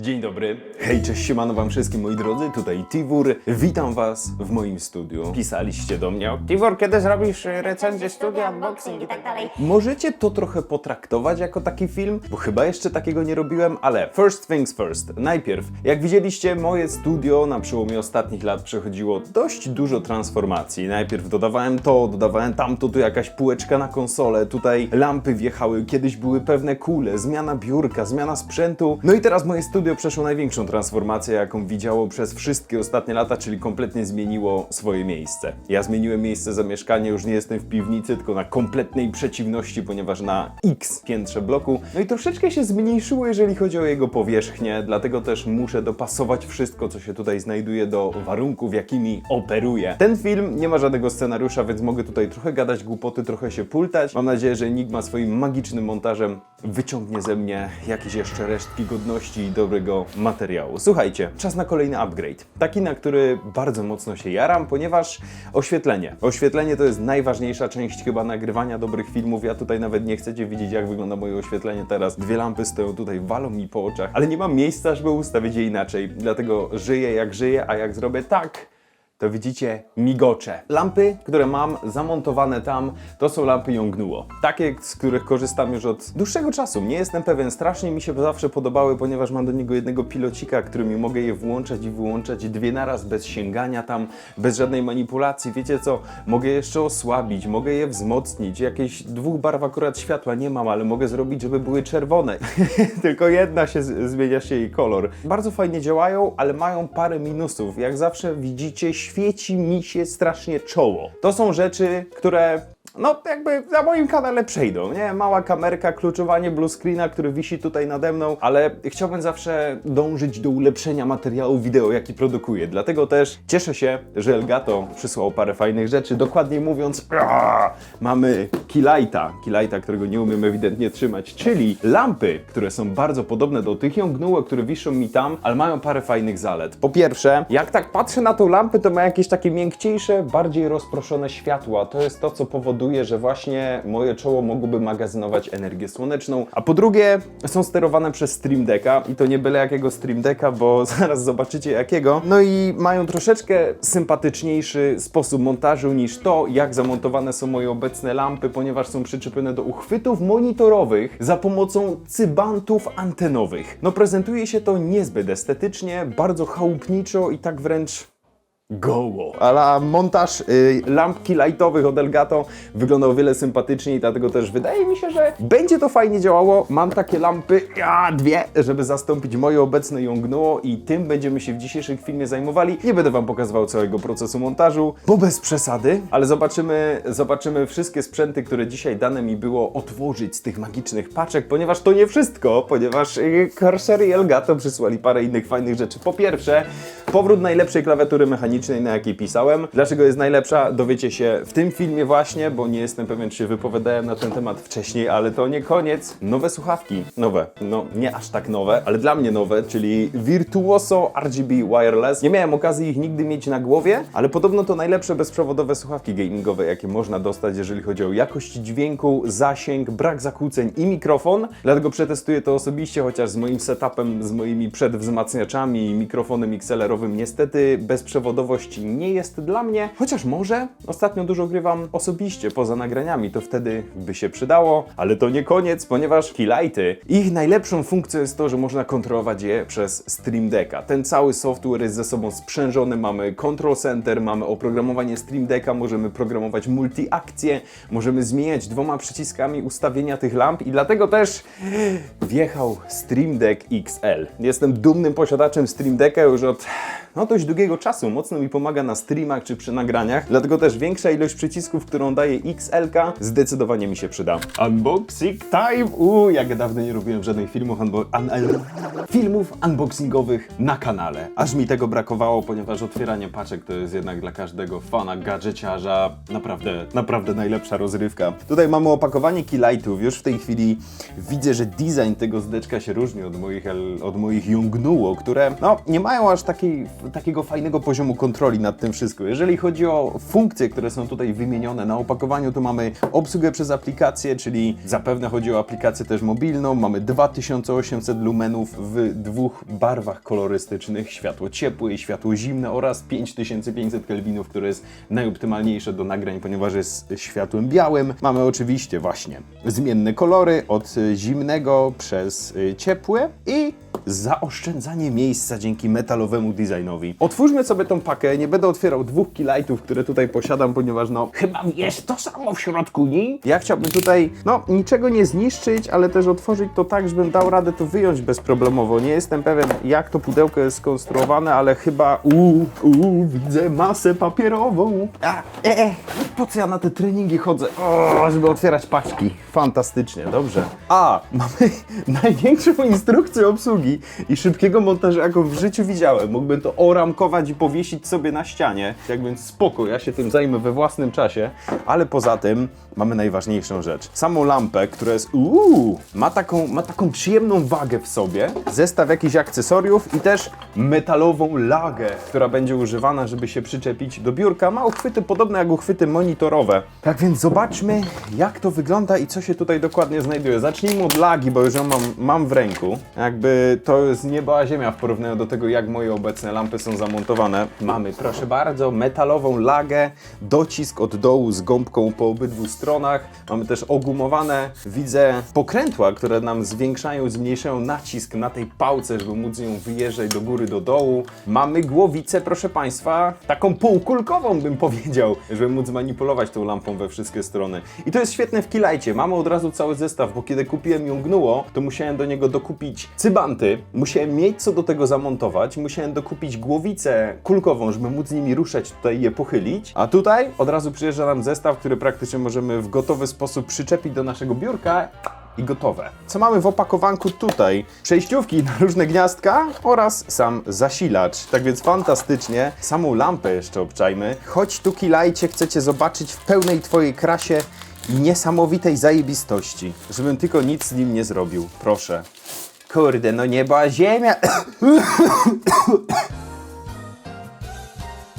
Dzień dobry. Hej, cześć, siemano wam wszystkim moi drodzy, tutaj Tiwur. Witam was w moim studiu. Pisaliście do mnie, Tiwur, kiedy zrobisz e, recenzję studia, unboxing i tak dalej. Możecie to trochę potraktować jako taki film, bo chyba jeszcze takiego nie robiłem, ale first things first. Najpierw, jak widzieliście, moje studio na przełomie ostatnich lat przechodziło dość dużo transformacji. Najpierw dodawałem to, dodawałem tamto, tu jakaś półeczka na konsolę, tutaj lampy wjechały, kiedyś były pewne kule, zmiana biurka, zmiana sprzętu. No i teraz moje studio przeszło największą transformację, jaką widziało przez wszystkie ostatnie lata, czyli kompletnie zmieniło swoje miejsce. Ja zmieniłem miejsce zamieszkania, już nie jestem w piwnicy, tylko na kompletnej przeciwności, ponieważ na X piętrze bloku. No i troszeczkę się zmniejszyło, jeżeli chodzi o jego powierzchnię, dlatego też muszę dopasować wszystko, co się tutaj znajduje do warunków, jakimi operuję. Ten film nie ma żadnego scenariusza, więc mogę tutaj trochę gadać głupoty, trochę się pultać. Mam nadzieję, że Enigma swoim magicznym montażem wyciągnie ze mnie jakieś jeszcze resztki godności i materiału. Słuchajcie, czas na kolejny upgrade. Taki, na który bardzo mocno się jaram, ponieważ oświetlenie. Oświetlenie to jest najważniejsza część chyba nagrywania dobrych filmów. Ja tutaj nawet nie chcecie widzieć, jak wygląda moje oświetlenie teraz. Dwie lampy stoją tutaj, walą mi po oczach, ale nie mam miejsca, żeby ustawić je inaczej. Dlatego żyję jak żyję, a jak zrobię tak, to widzicie migocze. Lampy, które mam zamontowane tam, to są lampy Yongnuo. Takie, z których korzystam już od dłuższego czasu. Nie jestem pewien, strasznie mi się zawsze podobały, ponieważ mam do niego jednego pilocika, którymi mogę je włączać i wyłączać dwie naraz bez sięgania tam, bez żadnej manipulacji. Wiecie co? Mogę jeszcze osłabić, mogę je wzmocnić. Jakieś dwóch barw akurat światła nie mam, ale mogę zrobić, żeby były czerwone. Tylko jedna się zmienia się jej kolor. Bardzo fajnie działają, ale mają parę minusów. Jak zawsze widzicie, świeci mi się strasznie czoło. To są rzeczy, które no jakby na moim kanale przejdą, nie? Mała kamerka, kluczowanie blue screena, który wisi tutaj nade mną, ale chciałbym zawsze dążyć do ulepszenia materiału wideo, jaki produkuję. Dlatego też cieszę się, że Elgato przysłał parę fajnych rzeczy. Dokładniej mówiąc, aaa, mamy Keylighta, Keylighta, którego nie umiem ewidentnie trzymać, czyli lampy, które są bardzo podobne do tych Yongnuo, które wiszą mi tam, ale mają parę fajnych zalet. Po pierwsze, jak tak patrzę na tą lampę, to ma jakieś takie miękciejsze, bardziej rozproszone światła. To jest to, co powoduje, że właśnie moje czoło mogłoby magazynować energię słoneczną. A po drugie, są sterowane przez Stream Decka i to nie byle jakiego Stream Decka, bo zaraz zobaczycie jakiego. No i mają troszeczkę sympatyczniejszy sposób montażu niż to, jak zamontowane są moje obecne lampy, ponieważ są przyczepione do uchwytów monitorowych za pomocą cybantów antenowych. No prezentuje się to niezbyt estetycznie, bardzo chałupniczo i tak wręcz goło. Ale montaż y, lampki lightowych od Elgato wyglądał o wiele sympatyczniej, dlatego też wydaje mi się, że będzie to fajnie działało. Mam takie lampy, ja, dwie, żeby zastąpić moje obecne Yongnuo i tym będziemy się w dzisiejszym filmie zajmowali. Nie będę wam pokazywał całego procesu montażu, bo bez przesady, ale zobaczymy, zobaczymy wszystkie sprzęty, które dzisiaj dane mi było otworzyć z tych magicznych paczek, ponieważ to nie wszystko, ponieważ y, Corsair i Elgato przysłali parę innych fajnych rzeczy. Po pierwsze, powrót najlepszej klawiatury mechanicznej, na jakiej pisałem. Dlaczego jest najlepsza, dowiecie się w tym filmie właśnie, bo nie jestem pewien, czy wypowiadałem na ten temat wcześniej, ale to nie koniec. Nowe słuchawki. Nowe. No, nie aż tak nowe, ale dla mnie nowe, czyli Virtuoso RGB Wireless. Nie miałem okazji ich nigdy mieć na głowie, ale podobno to najlepsze bezprzewodowe słuchawki gamingowe, jakie można dostać, jeżeli chodzi o jakość dźwięku, zasięg, brak zakłóceń i mikrofon. Dlatego przetestuję to osobiście, chociaż z moim setupem, z moimi przedwzmacniaczami i mikrofonem XLR-owym niestety bezprzewodowość nie jest dla mnie, chociaż może ostatnio dużo grywam osobiście poza nagraniami, to wtedy by się przydało, ale to nie koniec, ponieważ Keylighty, ich najlepszą funkcją jest to, że można kontrolować je przez Stream Decka. Ten cały software jest ze sobą sprzężony, mamy Control Center, mamy oprogramowanie Stream Decka, możemy programować multi-akcje, możemy zmieniać dwoma przyciskami ustawienia tych lamp i dlatego też wjechał Stream Deck XL. Jestem dumnym posiadaczem Stream Decka już od no dość długiego czasu. Mocno mi pomaga na streamach czy przy nagraniach, dlatego też większa ilość przycisków, którą daje XL-ka, zdecydowanie mi się przyda. Unboxing time! Uuu, jak ja dawno nie robiłem żadnych filmów, unbo- un- filmów unboxingowych na kanale. Aż mi tego brakowało, ponieważ otwieranie paczek to jest jednak dla każdego fana gadżeciarza naprawdę, naprawdę najlepsza rozrywka. Tutaj mamy opakowanie Keylightów. Już w tej chwili widzę, że design tego zdeczka się różni od moich, od moich Yongnuo, które no, nie mają aż takiej takiego fajnego poziomu kontroli nad tym wszystkim. Jeżeli chodzi o funkcje, które są tutaj wymienione na opakowaniu, to mamy obsługę przez aplikację, czyli zapewne chodzi o aplikację też mobilną. Mamy 2800 lumenów w dwóch barwach kolorystycznych, światło ciepłe i światło zimne oraz 5500 kelwinów, które jest najoptymalniejsze do nagrań, ponieważ jest światłem białym. Mamy oczywiście właśnie zmienne kolory od zimnego przez ciepłe i zaoszczędzanie miejsca dzięki metalowemu designowi. Otwórzmy sobie tą pakę, nie będę otwierał dwóch keylightów, które tutaj posiadam, ponieważ no chyba jest to samo w środku, nie? Ja chciałbym tutaj, no niczego nie zniszczyć, ale też otworzyć to tak, żebym dał radę to wyjąć bezproblemowo. Nie jestem pewien jak to pudełko jest skonstruowane, ale chyba uuu, uu, widzę masę papierową. A, e, e. Po co ja na te treningi chodzę? O, żeby otwierać paczki. Fantastycznie, dobrze. A, mamy największą instrukcję obsługi i szybkiego montażu, jaką w życiu widziałem. Mógłbym to oramkować i powiesić sobie na ścianie. Tak więc spoko, ja się tym zajmę we własnym czasie. Ale poza tym mamy najważniejszą rzecz. Samą lampę, która jest uuu, ma taką, ma taką przyjemną wagę w sobie. Zestaw jakichś akcesoriów i też metalową lagę, która będzie używana, żeby się przyczepić do biurka. Ma uchwyty podobne jak uchwyty monitorowe. Tak więc zobaczmy, jak to wygląda i co się tutaj dokładnie znajduje. Zacznijmy od lagi, bo już ją mam, mam w ręku. Jakby to jest nieba a ziemia w porównaniu do tego, jak moje obecne lampy są zamontowane. Mamy, proszę bardzo, metalową lagę, docisk od dołu z gąbką po obydwu stronach. Mamy też ogumowane, widzę, pokrętła, które nam zwiększają, zmniejszają nacisk na tej pałce, żeby móc ją wyjeżdżać do góry, do dołu. Mamy głowicę, proszę Państwa, taką półkulkową bym powiedział, żeby móc manipulować tą lampą we wszystkie strony. I to jest świetne w Kilajcie. Mamy od razu cały zestaw, bo kiedy kupiłem ją gnuło, to musiałem do niego dokupić cybanty, musiałem mieć co do tego zamontować, musiałem dokupić głowicę kulkową, żeby móc nimi ruszać tutaj je pochylić. A tutaj od razu przyjeżdża nam zestaw, który praktycznie możemy w gotowy sposób przyczepić do naszego biurka i gotowe. Co mamy w opakowanku tutaj? Przejściówki na różne gniazdka oraz sam zasilacz. Tak więc fantastycznie. Samą lampę jeszcze obczajmy. Choć tu kilajcie chcecie zobaczyć w pełnej twojej krasie niesamowitej zajebistości. Żebym tylko nic z nim nie zrobił. Proszę. Kurde, no nieba, ziemia.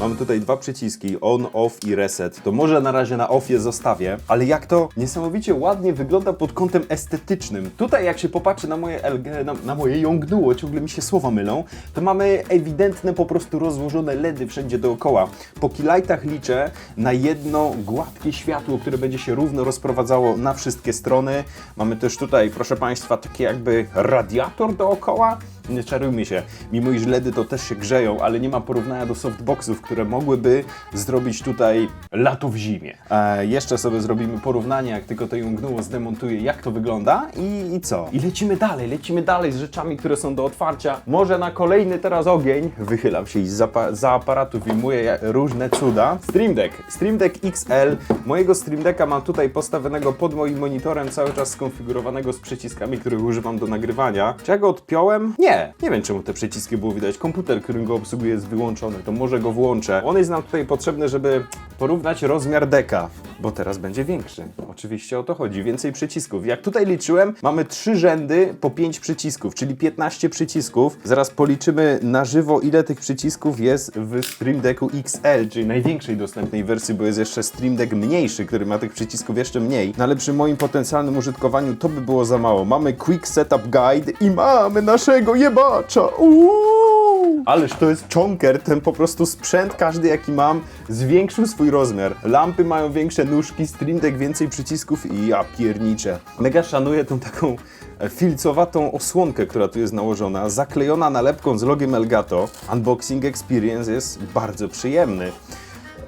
Mamy tutaj dwa przyciski, on, off i reset. To może na razie na offie zostawię, ale jak to niesamowicie ładnie wygląda pod kątem estetycznym. Tutaj jak się popatrzy na moje LG, na, na moje jągnuło, ciągle mi się słowa mylą, to mamy ewidentne po prostu rozłożone LEDy wszędzie dookoła. Po kilajtach liczę na jedno gładkie światło, które będzie się równo rozprowadzało na wszystkie strony. Mamy też tutaj, proszę Państwa, taki jakby radiator dookoła. Nie czarujmy się, mimo iż LEDy to też się grzeją, ale nie ma porównania do softboxów, które mogłyby zrobić tutaj lato w zimie. E, jeszcze sobie zrobimy porównanie, jak tylko to jągnuło zdemontuję, jak to wygląda i, i co? I lecimy dalej, lecimy dalej z rzeczami, które są do otwarcia. Może na kolejny teraz ogień. Wychylam się i za, za aparatu ja- różne cuda. Stream Deck, Stream Deck XL. Mojego Stream Decka mam tutaj postawionego pod moim monitorem, cały czas skonfigurowanego z przyciskami, których używam do nagrywania. Czy ja go odpiąłem? Nie. Nie wiem, czemu te przyciski było widać. Komputer, który go obsługuje jest wyłączony, to może go włączę. On jest nam tutaj potrzebny, żeby porównać rozmiar deka, bo teraz będzie większy. Oczywiście o to chodzi, więcej przycisków. Jak tutaj liczyłem, mamy trzy rzędy po 5 przycisków, czyli 15 przycisków. Zaraz policzymy na żywo, ile tych przycisków jest w Stream Decku XL, czyli największej dostępnej wersji, bo jest jeszcze Stream Deck mniejszy, który ma tych przycisków jeszcze mniej. No ale przy moim potencjalnym użytkowaniu to by było za mało. Mamy Quick Setup Guide i mamy naszego jebacza. Uuu! Ależ to jest czonker, ten po prostu sprzęt każdy jaki mam zwiększył swój rozmiar. Lampy mają większe nóżki, Stream Deck więcej przycisków i ja pierniczę. Mega szanuję tą taką e, filcowatą osłonkę, która tu jest nałożona, zaklejona nalepką z logiem Elgato. Unboxing experience jest bardzo przyjemny.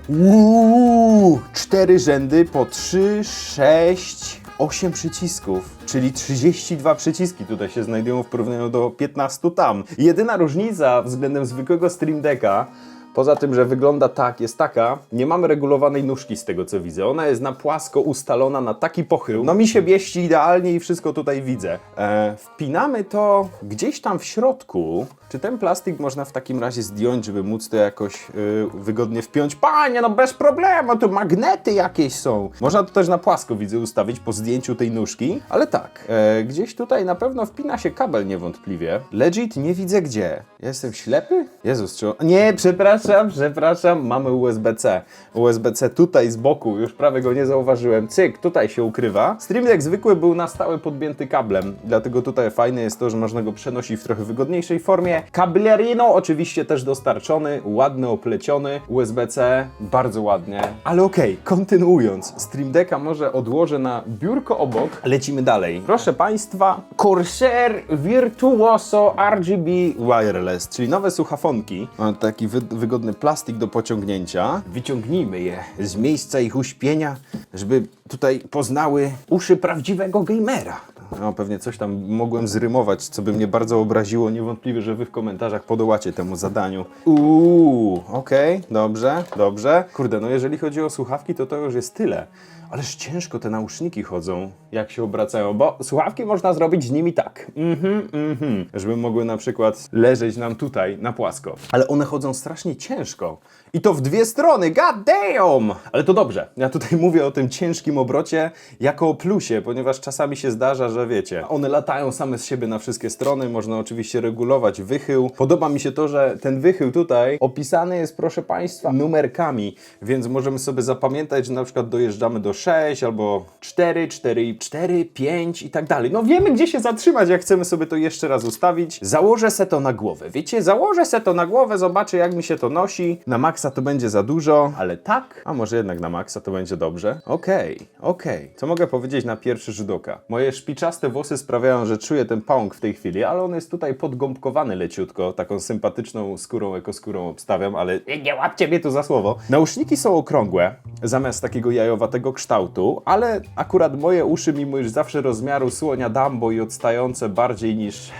Uuu, cztery rzędy po 3, 6, 8 przycisków, czyli 32 przyciski tutaj się znajdują w porównaniu do 15 tam. Jedyna różnica względem zwykłego Stream Decka Poza tym, że wygląda tak, jest taka, nie mamy regulowanej nóżki z tego co widzę. Ona jest na płasko ustalona na taki pochył. No mi się mieści idealnie i wszystko tutaj widzę. E, wpinamy to gdzieś tam w środku. Czy ten plastik można w takim razie zdjąć, żeby móc to jakoś y, wygodnie wpiąć? Panie, no bez problemu, tu magnety jakieś są. Można to też na płasko, widzę, ustawić po zdjęciu tej nóżki, ale tak, e, gdzieś tutaj na pewno wpina się kabel niewątpliwie. Legit nie widzę gdzie. Ja jestem ślepy? Jezus, czy... Nie, przepraszam, przepraszam, mamy USB-C. USB-C tutaj z boku, już prawie go nie zauważyłem. Cyk, tutaj się ukrywa. Stream Deck zwykły był na stałe podpięty kablem, dlatego tutaj fajne jest to, że można go przenosić w trochę wygodniejszej formie. Kablerino oczywiście też dostarczony, ładny, opleciony. USB-C, bardzo ładnie. Ale okej, kontynuując, Stream Decka może odłożę na biurko obok. Lecimy dalej. Proszę Państwa, Corsair Virtuoso RGB Wireless, czyli nowe słuchafonki. Ma taki wy wygodny plastik do pociągnięcia. Wyciągnijmy je z miejsca ich uśpienia, żeby tutaj poznały uszy prawdziwego gamera. No, pewnie coś tam mogłem zrymować, co by mnie bardzo obraziło. Niewątpliwie, że wy w komentarzach podołacie temu zadaniu. Uuu, okej, dobrze, dobrze. Kurde, no jeżeli chodzi o słuchawki, to to już jest tyle. Ależ ciężko te nauszniki chodzą, jak się obracają, bo słuchawki można zrobić z nimi tak. Mhm, mhm. Żeby mogły na przykład leżeć nam tutaj na płasko. Ale one chodzą strasznie ciężko. I to w dwie strony, god damn! Ale to dobrze. Ja tutaj mówię o tym ciężkim obrocie jako o plusie, ponieważ czasami się zdarza, że wiecie, one latają same z siebie na wszystkie strony, można oczywiście regulować wychył. Podoba mi się to, że ten wychył tutaj opisany jest, proszę Państwa, numerkami, więc możemy sobie zapamiętać, że na przykład dojeżdżamy do 6 albo 4, 4, 4, 5 i tak dalej. No wiemy, gdzie się zatrzymać, jak chcemy sobie to jeszcze raz ustawić. Założę se to na głowę, wiecie, założę se to na głowę, zobaczę, jak mi się to nosi. Na maksa to będzie za dużo, ale tak, a może jednak na maksa to będzie dobrze. Okej, okej. Co mogę powiedzieć na pierwszy rzut oka? Moje szpiczaste włosy sprawiają, że czuję ten pąk w tej chwili, ale on jest tutaj podgąbkowany leciutko, taką sympatyczną skórą, ekoskórą obstawiam, ale nie łapcie mnie tu za słowo. Nauszniki są okrągłe, zamiast takiego jajowatego kształtu, ale akurat moje uszy, mimo iż zawsze rozmiaru słonia Dumbo i odstające bardziej niż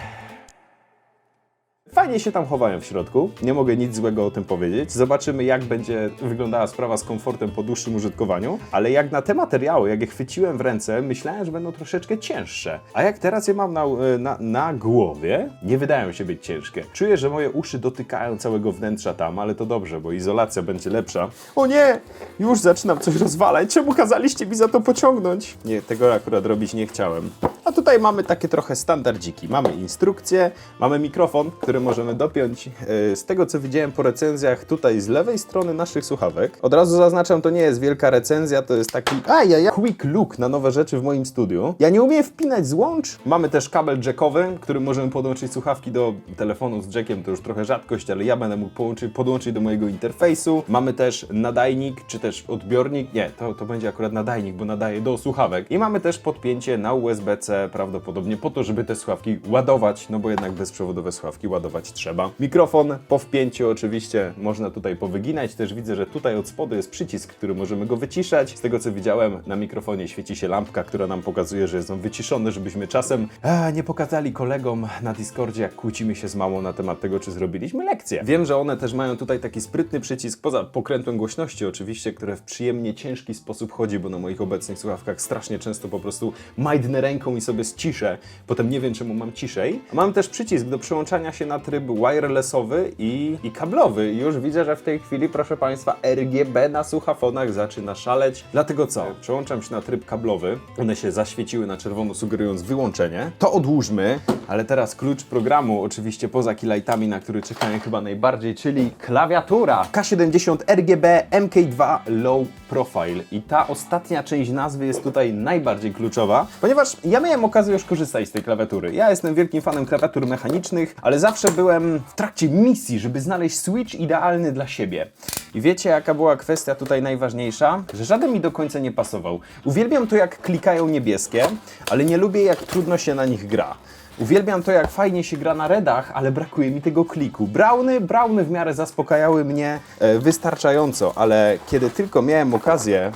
Fajnie się tam chowają w środku, nie mogę nic złego o tym powiedzieć. Zobaczymy, jak będzie wyglądała sprawa z komfortem po dłuższym użytkowaniu, ale jak na te materiały, jak je chwyciłem w ręce, myślałem, że będą troszeczkę cięższe. A jak teraz je mam na, na, na głowie, nie wydają się być ciężkie. Czuję, że moje uszy dotykają całego wnętrza tam, ale to dobrze, bo izolacja będzie lepsza. O nie! Już zaczynam coś rozwalać. Czemu kazaliście mi za to pociągnąć? Nie, tego akurat robić nie chciałem. A tutaj mamy takie trochę standardziki. Mamy instrukcję, mamy mikrofon, który możemy dopiąć. Yy, Z tego co widziałem po recenzjach tutaj z lewej strony naszych słuchawek. Od razu zaznaczam, to nie jest wielka recenzja, to jest taki ajajaj, quick look na nowe rzeczy w moim studiu. Ja nie umiem wpinać złącz. Mamy też kabel jackowy, którym możemy podłączyć słuchawki do telefonu z jackiem, to już trochę rzadkość, ale ja będę mógł połączyć, podłączyć do mojego interfejsu. Mamy też nadajnik, czy też odbiornik. Nie, to, to będzie akurat nadajnik, bo nadaje do słuchawek. I mamy też podpięcie na USB-C prawdopodobnie po to, żeby te słuchawki ładować, no bo jednak bezprzewodowe słuchawki ładować trzeba. Mikrofon po wpięciu oczywiście można tutaj powyginać. Też widzę, że tutaj od spodu jest przycisk, który możemy go wyciszać. Z tego co widziałem, na mikrofonie świeci się lampka, która nam pokazuje, że jest on wyciszony, żebyśmy czasem a, nie pokazali kolegom na Discordzie, jak kłócimy się z mamą na temat tego, czy zrobiliśmy lekcję. Wiem, że one też mają tutaj taki sprytny przycisk, poza pokrętłem głośności oczywiście, które w przyjemnie ciężki sposób chodzi, bo na moich obecnych słuchawkach strasznie często po prostu majdnę ręką i sobie ściszę. Potem nie wiem, czemu mam ciszej. Mam też przycisk do przełączania się na tryb wirelessowy i, i kablowy. I już widzę, że w tej chwili, proszę Państwa, RGB na słuchafonach zaczyna szaleć. Dlatego co? Przełączam się na tryb kablowy. One się zaświeciły na czerwono, sugerując wyłączenie. To odłóżmy, ale teraz klucz programu, oczywiście poza keylightami, na który czekałem chyba najbardziej, czyli klawiatura K70 RGB MK2 Low Profile. I ta ostatnia część nazwy jest tutaj najbardziej kluczowa, ponieważ ja miałem okazję już korzystać z tej klawiatury. Ja jestem wielkim fanem klawiatur mechanicznych, ale zawsze byłem w trakcie misji, żeby znaleźć switch idealny dla siebie. I wiecie, jaka była kwestia tutaj najważniejsza? Że żaden mi do końca nie pasował. Uwielbiam to, jak klikają niebieskie, ale nie lubię, jak trudno się na nich gra. Uwielbiam to, jak fajnie się gra na redach, ale brakuje mi tego kliku. Browny, browny w miarę zaspokajały mnie e, wystarczająco, ale kiedy tylko miałem okazję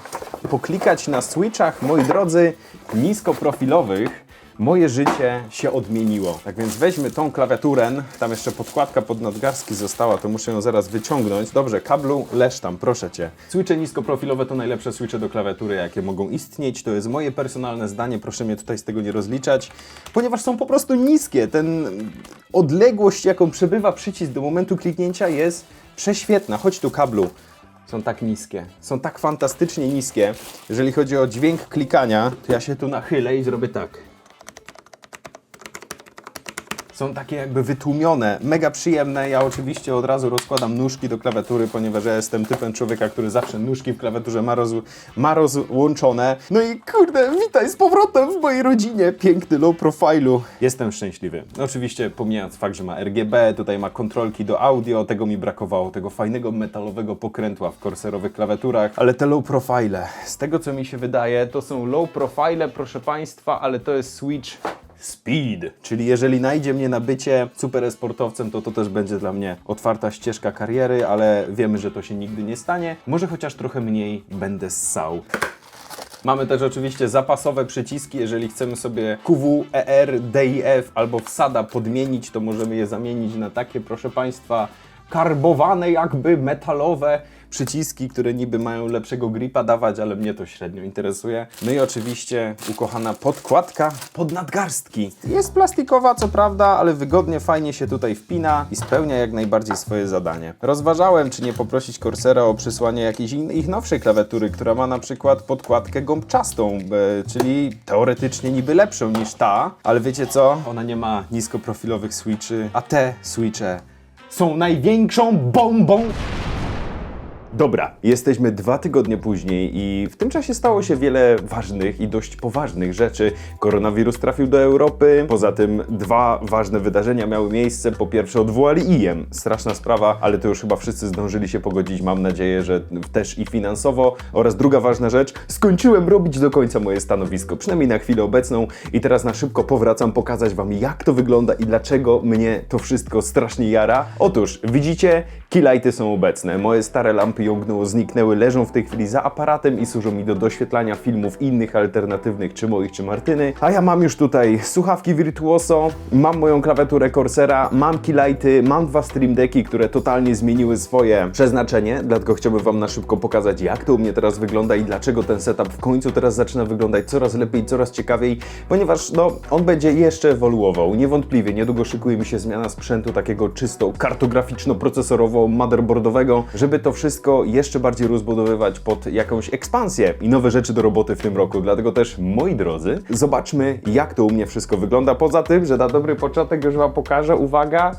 poklikać na switchach, moi drodzy, niskoprofilowych, moje życie się odmieniło. Tak więc weźmy tą klawiaturę, tam jeszcze podkładka pod nadgarstki została, to muszę ją zaraz wyciągnąć. Dobrze, kablu, leż tam, proszę Cię. Switche niskoprofilowe to najlepsze switche do klawiatury, jakie mogą istnieć. To jest moje personalne zdanie, proszę mnie tutaj z tego nie rozliczać, ponieważ są po prostu niskie. Ten odległość, jaką przebywa przycisk do momentu kliknięcia jest prześwietna. Chodź tu kablu. Są tak niskie. Są tak fantastycznie niskie. Jeżeli chodzi o dźwięk klikania, to ja się tu nachylę i zrobię tak. Są takie jakby wytłumione, mega przyjemne. Ja oczywiście od razu rozkładam nóżki do klawiatury, ponieważ ja jestem typem człowieka, który zawsze nóżki w klawiaturze ma, roz, ma rozłączone. No i kurde, witaj z powrotem w mojej rodzinie. Piękny low profilu. Jestem szczęśliwy. Oczywiście pomijając fakt, że ma RGB, tutaj ma kontrolki do audio, tego mi brakowało, tego fajnego metalowego pokrętła w korserowych klawiaturach, ale te low profile, z tego co mi się wydaje, to są low profile, proszę Państwa, ale to jest switch Speed. Czyli jeżeli najdzie mnie na bycie super sportowcem, to to też będzie dla mnie otwarta ścieżka kariery, ale wiemy, że to się nigdy nie stanie. Może chociaż trochę mniej będę ssał. Mamy też oczywiście zapasowe przyciski, jeżeli chcemy sobie QW, ER, DIF albo wsada podmienić, to możemy je zamienić na takie, proszę Państwa, karbowane jakby metalowe przyciski, które niby mają lepszego gripa dawać, ale mnie to średnio interesuje. No i oczywiście ukochana podkładka pod nadgarstki. Jest plastikowa, co prawda, ale wygodnie, fajnie się tutaj wpina i spełnia jak najbardziej swoje zadanie. Rozważałem, czy nie poprosić Corsera o przysłanie jakiejś ich nowszej klawiatury, która ma na przykład podkładkę gąbczastą, e, czyli teoretycznie niby lepszą niż ta, ale wiecie co? Ona nie ma niskoprofilowych switchy, a te switche są największą bombą Dobra, jesteśmy dwa tygodnie później i w tym czasie stało się wiele ważnych i dość poważnych rzeczy. Koronawirus trafił do Europy, poza tym dwa ważne wydarzenia miały miejsce. Po pierwsze odwołali IEM, straszna sprawa, ale to już chyba wszyscy zdążyli się pogodzić, mam nadzieję, że też i finansowo. Oraz druga ważna rzecz, skończyłem robić do końca moje stanowisko, przynajmniej na chwilę obecną i teraz na szybko powracam pokazać Wam jak to wygląda i dlaczego mnie to wszystko strasznie jara. Otóż, widzicie, keylighty są obecne, moje stare lampy jągnęło, zniknęły, leżą w tej chwili za aparatem i służą mi do doświetlania filmów innych, alternatywnych, czy moich, czy Martyny. A ja mam już tutaj słuchawki Virtuoso, mam moją klawiaturę Corsera, mam keylighty, mam dwa Stream Decki, które totalnie zmieniły swoje przeznaczenie, dlatego chciałbym Wam na szybko pokazać, jak to u mnie teraz wygląda i dlaczego ten setup w końcu teraz zaczyna wyglądać coraz lepiej, coraz ciekawiej, ponieważ no, on będzie jeszcze ewoluował. Niewątpliwie niedługo szykuje mi się zmiana sprzętu takiego czysto kartograficzno-procesorowo-motherboardowego, żeby to wszystko jeszcze bardziej rozbudowywać pod jakąś ekspansję i nowe rzeczy do roboty w tym roku. Dlatego też, moi drodzy, zobaczmy, jak to u mnie wszystko wygląda. Poza tym, że na dobry początek już Wam pokażę, uwaga,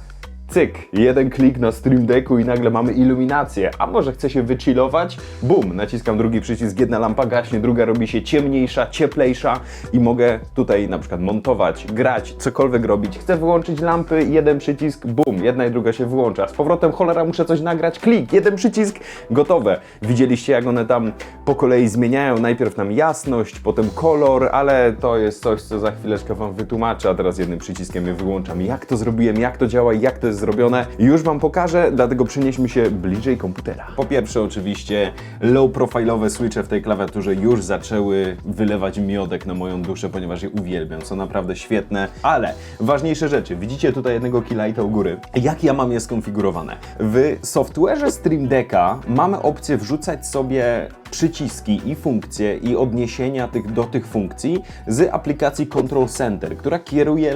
Cyk, jeden klik na Stream Decku i nagle mamy iluminację. A może chcę się wychillować? Bum, naciskam drugi przycisk, jedna lampa gaśnie, druga robi się ciemniejsza, cieplejsza i mogę tutaj na przykład montować, grać, cokolwiek robić. Chcę wyłączyć lampy, jeden przycisk, bum, jedna i druga się wyłącza. Z powrotem cholera muszę coś nagrać, klik, jeden przycisk, gotowe. Widzieliście jak one tam po kolei zmieniają, najpierw nam jasność, potem kolor, ale to jest coś, co za chwileczkę Wam wytłumaczę, a teraz jednym przyciskiem je wyłączam. Jak to zrobiłem, jak to działa, jak to jest zrobione, już Wam pokażę, dlatego przenieśmy się bliżej komputera. Po pierwsze oczywiście low profilowe switche w tej klawiaturze już zaczęły wylewać miodek na moją duszę, ponieważ je uwielbiam, są naprawdę świetne, ale ważniejsze rzeczy, widzicie tutaj jednego keylighta u góry, jak ja mam je skonfigurowane? W software'ze Stream Decka mamy opcję wrzucać sobie przyciski i funkcje i odniesienia tych, do tych funkcji z aplikacji Control Center, która kieruje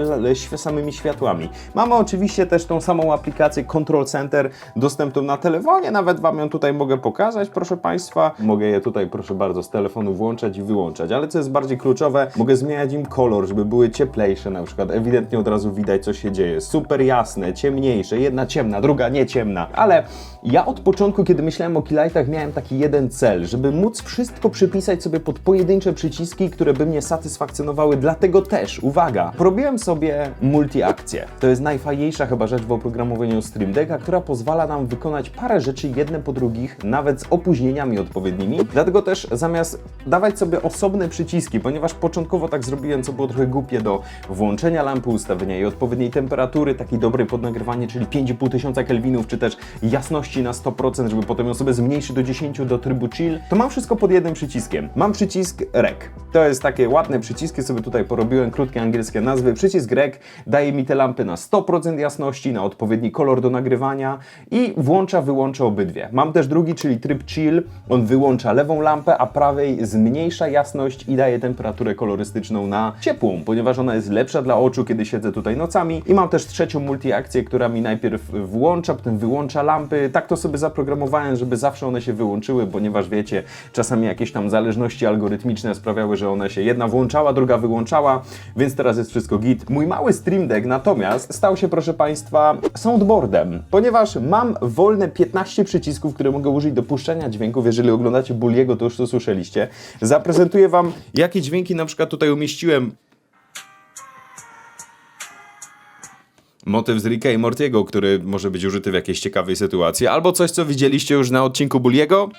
samymi światłami. Mamy oczywiście też tą samą aplikację Control Center dostępną na telefonie, nawet Wam ją tutaj mogę pokazać, proszę Państwa. Mogę je tutaj, proszę bardzo, z telefonu włączać i wyłączać, ale co jest bardziej kluczowe, mogę zmieniać im kolor, żeby były cieplejsze. Na przykład, ewidentnie od razu widać co się dzieje, super jasne, ciemniejsze, jedna ciemna, druga nie ciemna, ale ja od początku, kiedy myślałem o keylightach, miałem taki jeden cel, żeby móc wszystko przypisać sobie pod pojedyncze przyciski, które by mnie satysfakcjonowały. Dlatego też, uwaga, porobiłem sobie multi-akcję. To jest najfajniejsza chyba rzecz w oprogramowaniu Stream Decka, która pozwala nam wykonać parę rzeczy jedne po drugich, nawet z opóźnieniami odpowiednimi. Dlatego też zamiast dawać sobie osobne przyciski, ponieważ początkowo tak zrobiłem, co było trochę głupie do włączenia lampy, ustawienia jej odpowiedniej temperatury, takiej dobrej pod nagrywanie, czyli 5500 kelwinów, czy też jasności na 100%, żeby potem ją sobie zmniejszyć do 10 do trybu chill, to mam wszystko pod jednym przyciskiem. Mam przycisk REC. To jest takie ładne przyciski, sobie tutaj porobiłem, krótkie angielskie nazwy. Przycisk REC daje mi te lampy na 100% jasności, na odpowiedni kolor do nagrywania i włącza, wyłącza obydwie. Mam też drugi, czyli tryb chill. On wyłącza lewą lampę, a prawej zmniejsza jasność i daje temperaturę kolorystyczną na ciepłą, ponieważ ona jest lepsza dla oczu, kiedy siedzę tutaj nocami. I mam też trzecią multi-akcję, która mi najpierw włącza, potem wyłącza lampy. Tak to sobie zaprogramowałem, żeby zawsze one się wyłączyły, ponieważ wiecie, czasami jakieś tam zależności algorytmiczne sprawiały, że one się jedna włączała, druga wyłączała, więc teraz jest wszystko git. Mój mały Stream Deck natomiast stał się, proszę Państwa, soundboardem, ponieważ mam wolne 15 przycisków, które mogę użyć do puszczania dźwięków. Jeżeli oglądacie Bulliego, to już to słyszeliście. Zaprezentuję Wam, jakie dźwięki na przykład tutaj umieściłem motyw z Ricka i Mortiego, który może być użyty w jakiejś ciekawej sytuacji, albo coś, co widzieliście już na odcinku Bulliego.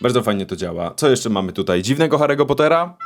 Bardzo fajnie to działa. Co jeszcze mamy tutaj? Dziwnego Harry'ego Pottera?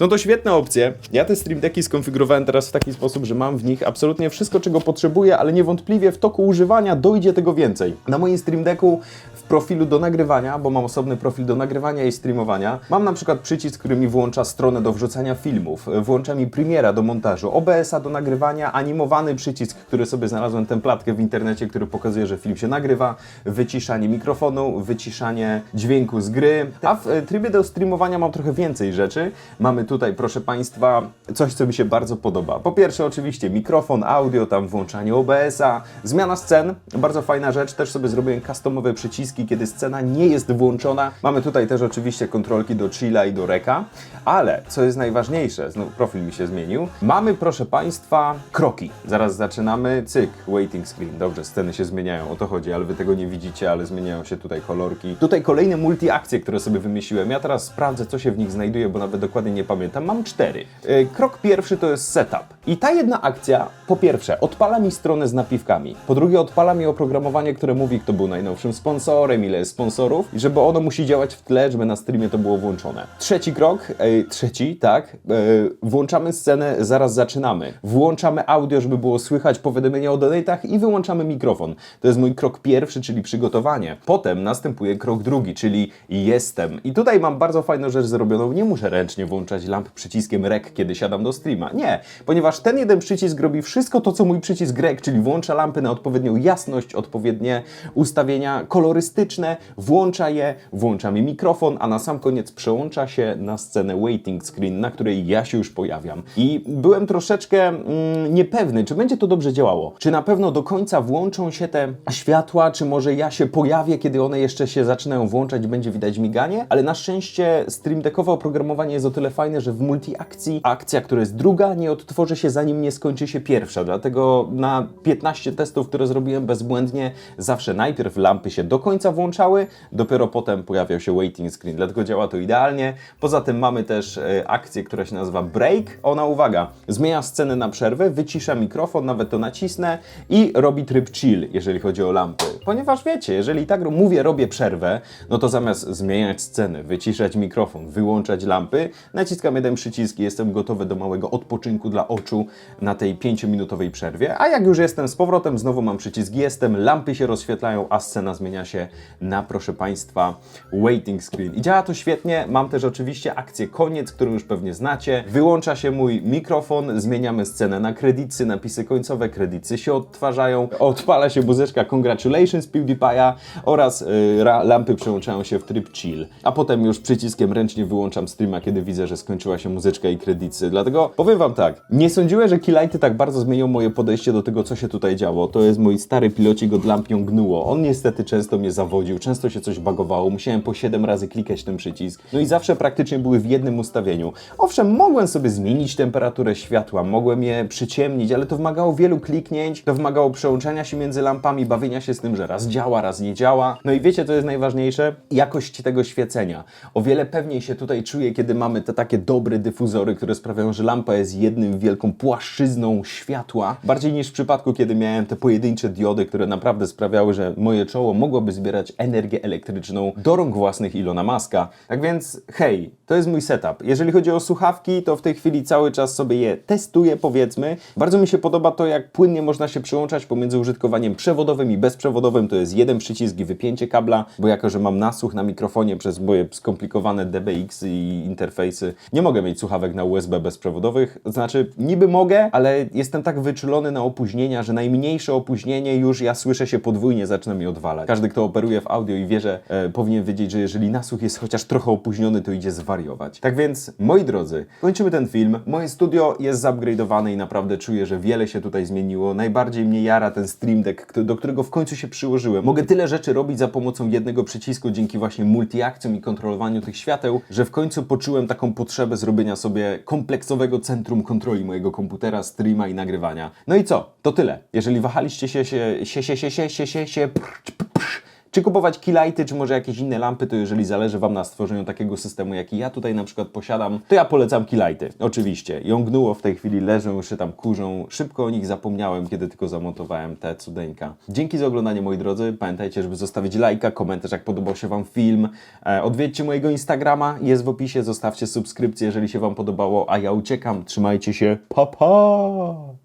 Są to świetne opcje. Ja te Stream Decki skonfigurowałem teraz w taki sposób, że mam w nich absolutnie wszystko, czego potrzebuję, ale niewątpliwie w toku używania dojdzie tego więcej. Na moim Stream Decku w profilu do nagrywania, bo mam osobny profil do nagrywania i streamowania, mam na przykład przycisk, który mi włącza stronę do wrzucania filmów, włącza mi Premiera do montażu, OBS-a do nagrywania, animowany przycisk, który sobie znalazłem templatkę w internecie, który pokazuje, że film się nagrywa, wyciszanie mikrofonu, wyciszanie dźwięku z gry, a w e, trybie do streamowania mam trochę więcej rzeczy. Mamy tutaj, proszę Państwa, coś, co mi się bardzo podoba. Po pierwsze, oczywiście mikrofon, audio, tam włączanie OBS-a, zmiana scen, bardzo fajna rzecz. Też sobie zrobiłem customowe przyciski, kiedy scena nie jest włączona. Mamy tutaj też oczywiście kontrolki do chilla i do reka, ale co jest najważniejsze, znów profil mi się zmienił, mamy, proszę Państwa, kroki. Zaraz zaczynamy, cyk, waiting screen. Dobrze, sceny się zmieniają, o to chodzi, ale Wy tego nie widzicie, ale zmieniają się tutaj kolorki. Tutaj kolejne multi-akcje, które sobie wymyśliłem. Ja teraz sprawdzę, co się w nich znajduje, bo nawet dokładnie nie pamiętam. Mam cztery. Yy, Krok pierwszy to jest setup. I ta jedna akcja, po pierwsze, odpala mi stronę z napiwkami. Po drugie, odpala mi oprogramowanie, które mówi, kto był najnowszym sponsorem, ile jest sponsorów, i żeby ono musi działać w tle, żeby na streamie to było włączone. Trzeci krok, yy, trzeci, tak, yy, włączamy scenę, zaraz zaczynamy. Włączamy audio, żeby było słychać powiadomienia o donatach i wyłączamy mikrofon. To jest mój krok pierwszy, czyli przygotowanie. Potem następuje krok drugi, czyli jestem. I tutaj mam bardzo fajną rzecz zrobioną. Nie muszę ręcznie włączać lamp przyciskiem REC, kiedy siadam do streama. Nie, ponieważ ten jeden przycisk robi wszystko to, co mój przycisk REC, czyli włącza lampy na odpowiednią jasność, odpowiednie ustawienia kolorystyczne, włącza je, włącza mi mikrofon, a na sam koniec przełącza się na scenę waiting screen, na której ja się już pojawiam. I byłem troszeczkę mm, niepewny, czy będzie to dobrze działało. Czy na pewno do końca włączą się te światła, czy może ja się pojawię, kiedy one jeszcze się zaczynają włączać, będzie widać miganie, ale na szczęście Stream Deckowe oprogramowanie jest o tyle fajne, że w multi-akcji akcja, która jest druga, nie odtworzy się zanim nie skończy się pierwsza. Dlatego na 15 testów, które zrobiłem bezbłędnie, zawsze najpierw lampy się do końca włączały, dopiero potem pojawiał się waiting screen. Dlatego działa to idealnie. Poza tym mamy też e, akcję, która się nazywa break. Ona, uwaga, zmienia scenę na przerwę, wycisza mikrofon, nawet to nacisnę i robi tryb chill, jeżeli chodzi o lampy. Ponieważ wiecie, jeżeli tak mówię, robię przerwę, no to zamiast zmieniać scenę, wyciszać mikrofon, wyłączać lampy, naciskam jeden przycisk i jestem gotowy do małego odpoczynku dla oczu na tej 5-minutowej przerwie. A jak już jestem z powrotem, znowu mam przycisk jestem, lampy się rozświetlają, a scena zmienia się na, proszę Państwa, waiting screen. I działa to świetnie. Mam też oczywiście akcję koniec, którą już pewnie znacie. Wyłącza się mój mikrofon, zmieniamy scenę na kredycy, napisy końcowe, kredycy się odtwarzają, odpala się muzyczka Congratulations PewDiePie'a oraz y, lampy przełączają się w tryb chill. A potem już przyciskiem ręcznie wyłączam streama, kiedy widzę, że skończyła się muzyczka i kredycy. Dlatego powiem Wam tak, nie sądziłem, że Keylighty tak bardzo zmienią moje podejście do tego, co się tutaj działo. To jest mój stary pilocik od lamp gnuło. On niestety często mnie zawodził, często się coś bagowało, musiałem po 7 razy klikać ten przycisk. No i zawsze praktycznie były w jednym ustawieniu. Owszem, mogłem sobie zmienić temperaturę światła, mogłem je przyciemnić, ale to wymagało wielu kliknięć, to wymagało przełączania się między lampami, bawienia się z tym, że raz działa, raz nie działa. No i wiecie, co jest najważniejsze? Jakość tego świecenia. O wiele pewniej się tutaj czuję, kiedy mamy te takie dobre dyfuzory, które sprawiają, że lampa jest jednym wielką płaszczyzną światła. Bardziej niż w przypadku, kiedy miałem te pojedyncze diody, które naprawdę sprawiały, że moje czoło mogłoby zbierać energię elektryczną do rąk własnych Ilona Maska. Tak więc, hej, to jest mój setup. Jeżeli chodzi o słuchawki, to w tej chwili cały czas sobie je testuję, powiedzmy. Bardzo mi się podoba to, jak płynnie można się przyłączać pomiędzy użytkowaniem przewodowym i bezprzewodowym. To jest jeden przycisk i wypięcie kabla, bo jako, że mam nasłuch na mikrofonie przez moje skomplikowane DBX i interfejsy, nie mogę mieć słuchawek na USB bezprzewodowych. Znaczy, niby mogę, ale jestem tak wyczulony na opóźnienia, że najmniejsze opóźnienie już ja słyszę się podwójnie, zaczyna mi odwalać. Każdy, kto operuje w audio i wie, że e, powinien wiedzieć, że jeżeli nasłuch jest chociaż trochę opóźniony, to idzie zwariować. Tak więc, moi drodzy, kończymy ten film. Moje studio jest zupgrade'owane i naprawdę czuję, że wiele się tutaj zmieniło. Najbardziej mnie jara ten Stream Deck, do którego w końcu się przyłożyłem. Mogę tyle rzeczy robić za pomocą jednego przycisku dzięki właśnie multiakcjom i kontrolowaniu tych świateł, że w końcu poczułem taką potrzebę zrobienia sobie kompleksowego centrum kontroli mojego komputera, streama i nagrywania. No i co? To tyle. Jeżeli wahaliście się, się, się, się, się, się, się, się, się, czy kupować keylighty, czy może jakieś inne lampy, to jeżeli zależy Wam na stworzeniu takiego systemu, jaki ja tutaj na przykład posiadam, to ja polecam keylighty. Oczywiście. Jągnuło w tej chwili leżą, się tam kurzą. Szybko o nich zapomniałem, kiedy tylko zamontowałem te cudeńka. Dzięki za oglądanie, moi drodzy. Pamiętajcie, żeby zostawić lajka, komentarz, jak podobał się Wam film. E, odwiedźcie mojego Instagrama, jest w opisie. Zostawcie subskrypcję, jeżeli się Wam podobało, a ja uciekam. Trzymajcie się. Pa, pa!